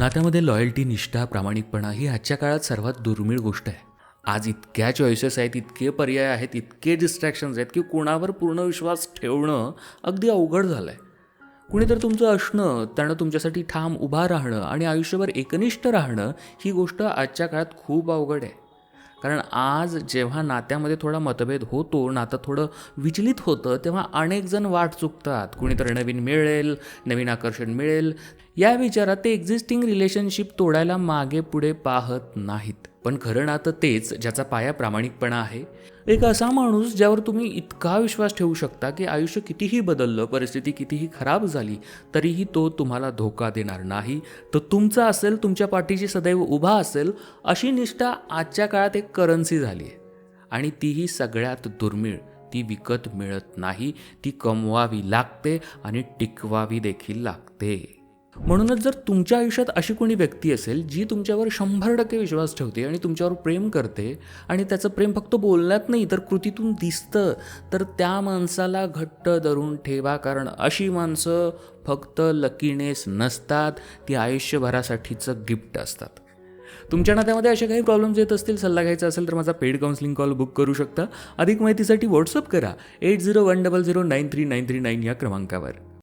नात्यामध्ये लॉयल्टी निष्ठा प्रामाणिकपणा ही आजच्या काळात सर्वात दुर्मिळ गोष्ट आहे. आज इतक्या चॉईसेस आहेत इतके पर्याय आहेत इतके डिस्ट्रॅक्शन्स आहेत की कोणावर पूर्ण विश्वास ठेवणं अगदी अवघड झालं आहे कुणीतर तुमचं असणं त्यानं तुमच्यासाठी ठाम उभा राहणं आणि आयुष्यभर एकनिष्ठ राहणं ही गोष्ट आजच्या काळात खूप अवघड आहे. कारण आज जेव्हा नात्यामध्ये थोडा मतभेद होतो नातं थोडं विचलित होतं तेव्हा अनेक जण वाट चुकतात. कुणीतरी नवीन मिळेल नवीन आकर्षण मिळेल या विचारात ते एक्झिस्टिंग रिलेशनशिप तोडायला मागे पुढे पाहत नाहीत. पण खरं नातं तेच ज्याचा पाया प्रामाणिकपणा आहे. एक असा माणूस ज्यावर तुम्ही इतका विश्वास ठेवू शकता की आयुष्य कितीही बदललं परिस्थिती कितीही खराब झाली तरीही तो तुम्हाला धोका देणार नाही. तो तुमचा असेल तुमच्या पाठीशी सदैव उभा असेल अशी निष्ठा आजच्या काळात एक करन्सी झाली आहे. आणि तीही सगळ्यात दुर्मिळ ती विकत मिळत नाही ती कमवावी लागते आणि टिकवावी देखील लागते. म्हणूनच जर तुमच्या आयुष्यात अशी कोणी व्यक्ती असेल जी तुमच्यावर शंभर टक्के विश्वास ठेवते आणि तुमच्यावर प्रेम करते आणि त्याचं प्रेम फक्त बोलण्यात नाही तर कृतीतून दिसतं तर त्या माणसाला घट्ट धरून ठेवा. कारण अशी माणसं फक्त लकीनेस नसतात ती आयुष्यभरासाठीचं गिफ्ट असतात. तुमच्या नात्यामध्ये असे काही प्रॉब्लेम्स येत असतील सल्ला घ्यायचा असेल तर माझा पेड काउन्सिलिंग कॉल बुक करू शकता. अधिक माहितीसाठी व्हॉट्सअप करा. Eight zero one double zero nine three nine three nine या क्रमांकावर.